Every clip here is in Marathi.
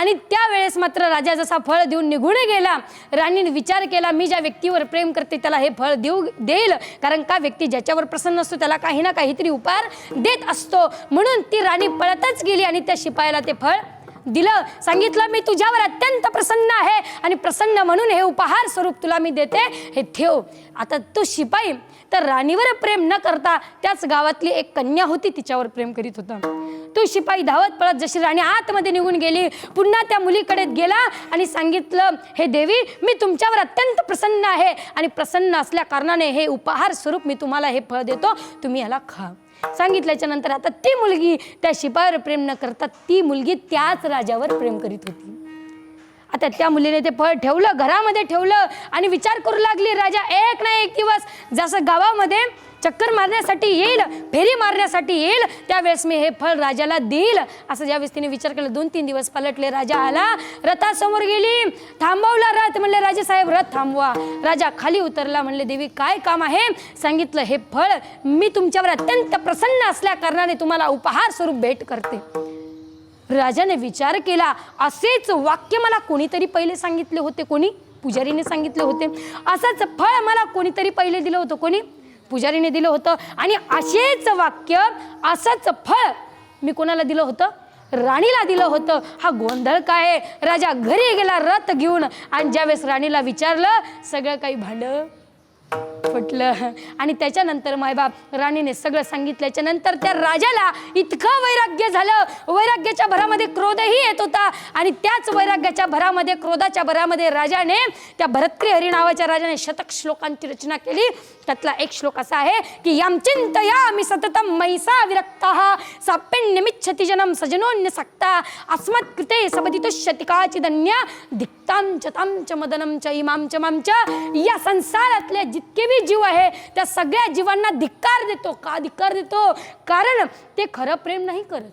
आणि त्यावेळेस मात्र राजा जसा फळ देऊन निघून गेला राणीने विचार केला मी ज्या व्यक्तीवर प्रेम करते त्याला हे फळ देऊ देईल. कारण का व्यक्ती ज्याच्यावर प्रसन्न असतो त्याला काही ना काहीतरी उपहार देत असतो. म्हणून ती राणी पळतच गेली आणि त्या शिपायाला ते फळ दिलं. सांगितलं मी तुझ्यावर अत्यंत प्रसन्न आहे आणि प्रसन्न म्हणून हे उपहार स्वरूप तुला मी देते. हे ठेव. आता तो शिपाई. तर राणीवर प्रेम न करता त्याच गावातली एक कन्या होती तिच्यावर प्रेम करीत होता. तो शिपाई धावत पळत जशी राणी आतमध्ये निघून गेली पुन्हा त्या मुलीकडे गेला आणि सांगितलं हे देवी मी तुमच्यावर अत्यंत प्रसन्न आहे आणि प्रसन्न असल्या कारणाने हे उपहार स्वरूप मी तुम्हाला हे फळ देतो. तुम्ही याला खा. सांगितल्याच्या नंतर आता ती मुलगी त्या शिपायावर प्रेम न करता ती मुलगी त्याच राजावर प्रेम करीत होती. आता त्या मुलीने ते फळ ठेवलं घरामध्ये ठेवलं आणि विचार करू लागली राजा एक ना एक दिवस जसं गावामध्ये चक्कर मारण्यासाठी येईल फेरी मारण्यासाठी येईल त्यावेळेस मी हे फळ राजाला देईल. असं ज्यावेळेस तिने विचार केला दोन तीन दिवस पलटले राजा आला रथासमोर गेली. थांबवला रथ म्हणले राजा साहेब रथ थांबवा. राजा खाली उतरला म्हणले देवी काय काम आहे? सांगितलं हे फळ मी तुमच्यावर अत्यंत प्रसन्न असल्या कारणाने तुम्हाला उपहार स्वरूप भेट करते. राजाने विचार केला असेच वाक्य मला कोणीतरी पहिले सांगितले होते कोणी? पुजारीने सांगितले होते. असंच फळ मला कोणीतरी पहिले दिलं होतं कोणी? पुजारीने दिलं होतं. आणि असेच वाक्य असंच फळ मी कोणाला दिलं होतं? राणीला दिलं होतं. हा गोंधळ काय राजा घरी गेला रथ घेऊन आणि ज्यावेळेस राणीला विचारलं सगळं काही भांड? फुटलं. आणि त्याच्यानंतर मायबाप राणीने सगळं सांगितल्याच्या नंतर त्या राजाला इतकं वैराग्य झालं. वैराग्याच्या भरामध्ये क्रोधही येत होता. आणि त्याच वैराग्याच्या भरामध्ये क्रोधाच्या भरामध्ये राजाने त्या भरतक्री हरी नावाच्या राजाने शतक श्लोकांची रचना केली. त्यातला एक श्लोक असा आहे की याम चिंतयामि सततम मैसा विरक्त साप्यन्यमिच्छती जनम सजनोन्य सक्ता। अस्मत् कृते सबदितुष्यतिकाची धन्या धिक्ताम च ताम च मदनम च इमाम च माम च। या संसारातले जितके बी जीव आहे त्या सगळ्या जीवांना धिक्कार देतो. का धिक्कार देतो? कारण ते खरं प्रेम नाही करत.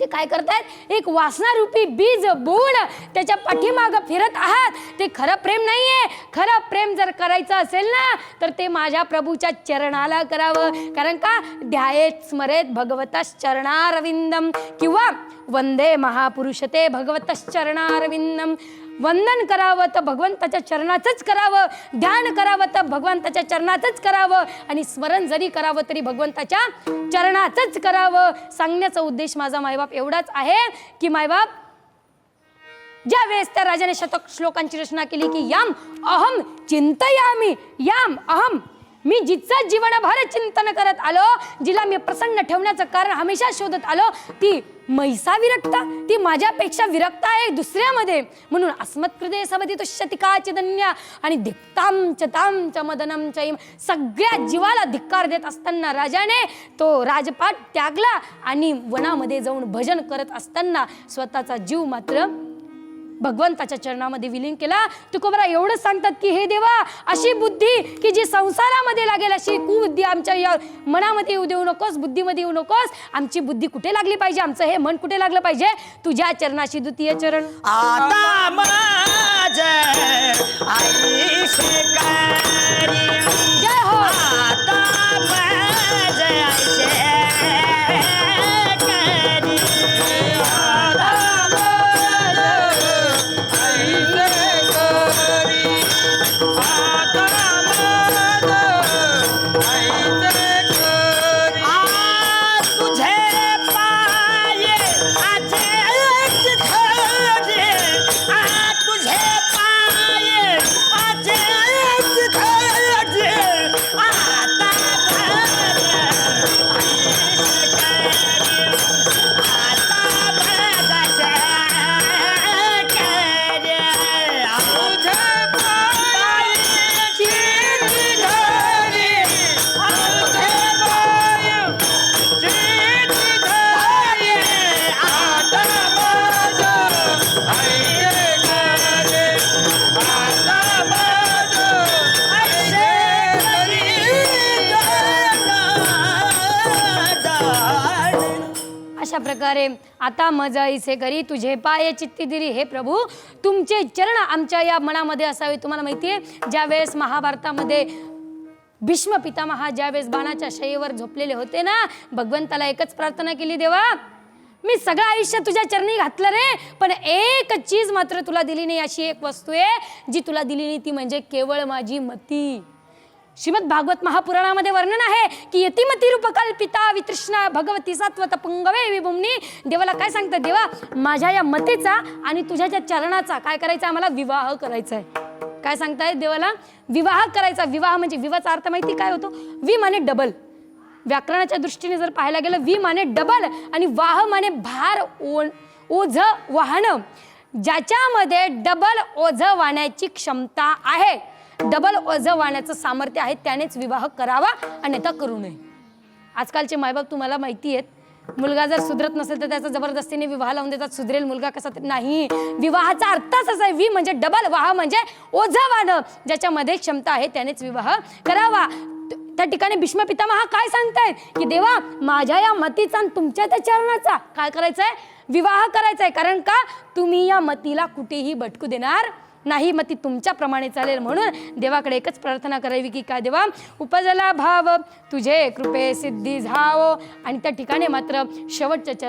ते काय करतायत? एक वासनारूपी बीज बोल त्याच्या पाठीमाग फिरत आहात. ते खरं प्रेम नाहीये. खरं प्रेम जर करायचं असेल ना तर ते माझ्या प्रभूच्या चरणाला करावं. कारण का? ध्यायेत स्मरेत भगवतच चरणारविंदम किंवा वंदे महापुरुष ते भगवतश्चरणारविंदम वंदन करावं तर भगवंताच्या चरणाचंच करावं। ध्यान करावं तर भगवंताच्या चरणाचंच करावं। आणि स्मरण जरी करावं तरी भगवंताच्या चरणाचंच करावं। सांगण्याचा उद्देश माझा मायबाप एवढाच आहे की मायबाप ज्या वेळेस त्या राजाने शतक श्लोकांची रचना केली की याम अहम चिंतयामी याम अहम मी जिचं जीवनभर चिंतन करत आलो जिला मी प्रसन्न ठेवण्याचं कारण हमेशा शोधत आलो ती मैसा विरक्ता ती माझ्यापेक्षा विरक्त आहे दुसऱ्यामध्ये. म्हणून अस्मत्कृदे सबदी तो शतिकाची आणि धिक्ताम चताम च मदनम च सगळ्या जीवाला धिक्कार देत असताना राजाने तो राजपाट त्यागला आणि वनामध्ये जाऊन भजन करत असताना स्वतःचा जीव मात्र भगवंताच्या चरणामध्ये विलीन केला. तुकोबरा एवढं सांगतात की हे देवा अशी बुद्धी की जी संसारामध्ये लागेल अशी कुबुद्धी आमच्या या मनामध्ये येऊ देऊ नकोस बुद्धीमध्ये येऊ नकोस. आमची बुद्धी कुठे लागली पाहिजे? आमचं हे मन कुठे लागलं पाहिजे? तुझ्या चरणाशी द्वितीय चरण. आता जय हो. आता प्रकारे. आता मजा इसे करी तुझे पाय चित्ती दिरी हे प्रभू तुमचे चरण आमच्या या मनामध्ये असावे. तुम्हाला माहिती आहे ज्यावेळेस महाभारतामध्ये भीष्म पितामहा ज्यावेळेस बाणाच्या शयेवर झोपलेले होते ना भगवंताला एकच प्रार्थना केली देवा मी सगळं आयुष्य तुझ्या चरणी घातलं रे पण एक चीज मात्र तुला दिली नाही. अशी एक वस्तू आहे जी तुला दिली नाही ती म्हणजे केवळ माझी मती. श्रीमद भागवत महापुराणामध्ये वर्णन आहे की यतिमती रूपकल्पिता वितृष्णा भगवती सात्वत पुंगवे विभुमनी. देवाला काय सांगतं देवा? माझ्या या मतेचा आणि तुझ्या ज्या चरणाचा काय करायचा? आम्हाला विवाह करायचा आहे. काय सांगताय देवाला? विवाह करायचा. विवाह म्हणजे विवाहाचा अर्थ माहिती काय होतो? वि माने डबल. व्याकरणाच्या दृष्टीने जर पाहायला गेलं वि माने डबल आणि वाह माने भार ओ ओझ वाहनं. ज्याच्यामध्ये डबल ओझ वाहण्याची क्षमता आहे. डबल ओझं वाहण्याचं सामर्थ्य आहे त्यानेच विवाह करावा अन्यथा करू नये. आजकालचे मायबाप तुम्हाला माहिती आहेत मुलगा जर सुधरत नसेल तर त्याचा जबरदस्तीने विवाह लावून देतात सुधरेल मुलगा कसा नाही. विवाहाचा अर्थच असा आहे वी म्हणजे डबल वाह म्हणजे ओझं वाहणं ज्याच्यामध्ये क्षमता आहे त्यानेच विवाह करावा. त्या ठिकाणी भीष्म पितामहा काय सांगतायत? की देवा माझ्या या मतीचा आणि तुमच्या त्या चरणाचा काय करायचा आहे विवाह करायचा आहे कारण का? तुम्ही या मतीला कुठेही भटकू देणार नाही मग ती तुमच्याप्रमाणे चालेल म्हणून देवाकडे एकच प्रार्थना करावी की का देवा उपजला भाव तुझे कृपे सिद्धी झावो. आणि त्या ठिकाणी मात्र शेवटच्या चर